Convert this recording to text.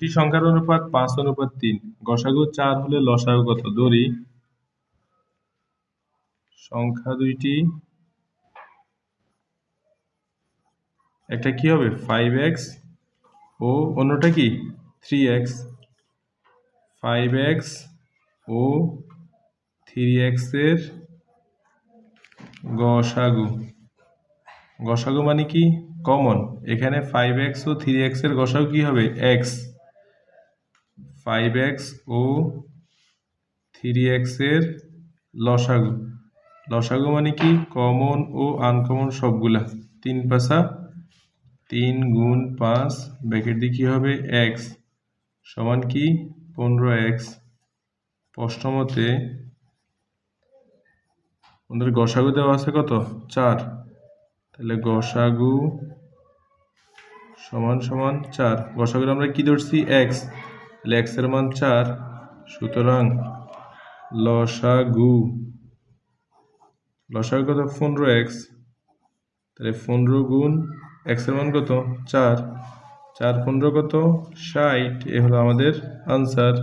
দুটি সংখ্যার অনুপাত পাঁচ, অনুপাত তিন। গসাগু চার হলে লসাগু কত? ধরি সংখ্যা দুইটি। একটা কি হবে? ফাইভ এক্স ও অন্যটা কি? থ্রি এক্স ফাইভ এক্স ও থ্রি এক্সের গসাগু। গসাগু মানে কি? কমন এখানে ফাইভ এক্স ও থ্রি এক্সের গসাগু কি হবে? এক্স ফাইভ এক্স ও থ্রি এক্সের লসাগু। লসাগু মানে কি? কমন ও আনকমন সবগুলা। তিন পাশা তিন গুণ পাঁচ ব্যাকেট দিয়ে কী হবে? এক্স সমান কি? পনেরো এক্স প্রশ্ন মতে আমাদের গসাগু দেওয়া আছে কত? চার। তাহলে গসাগু সমান সমান চার। গসাগু আমরা কি ধরছি? এক্স তাহলে এক্সের মান চার, সুতরাং লসাগু লসাগু কত? পনেরো এক্স তাহলে পনেরো গুণ এক্সের মান কত? চার চার পনেরো কত? ষাট, এ হলো আমাদের আনসার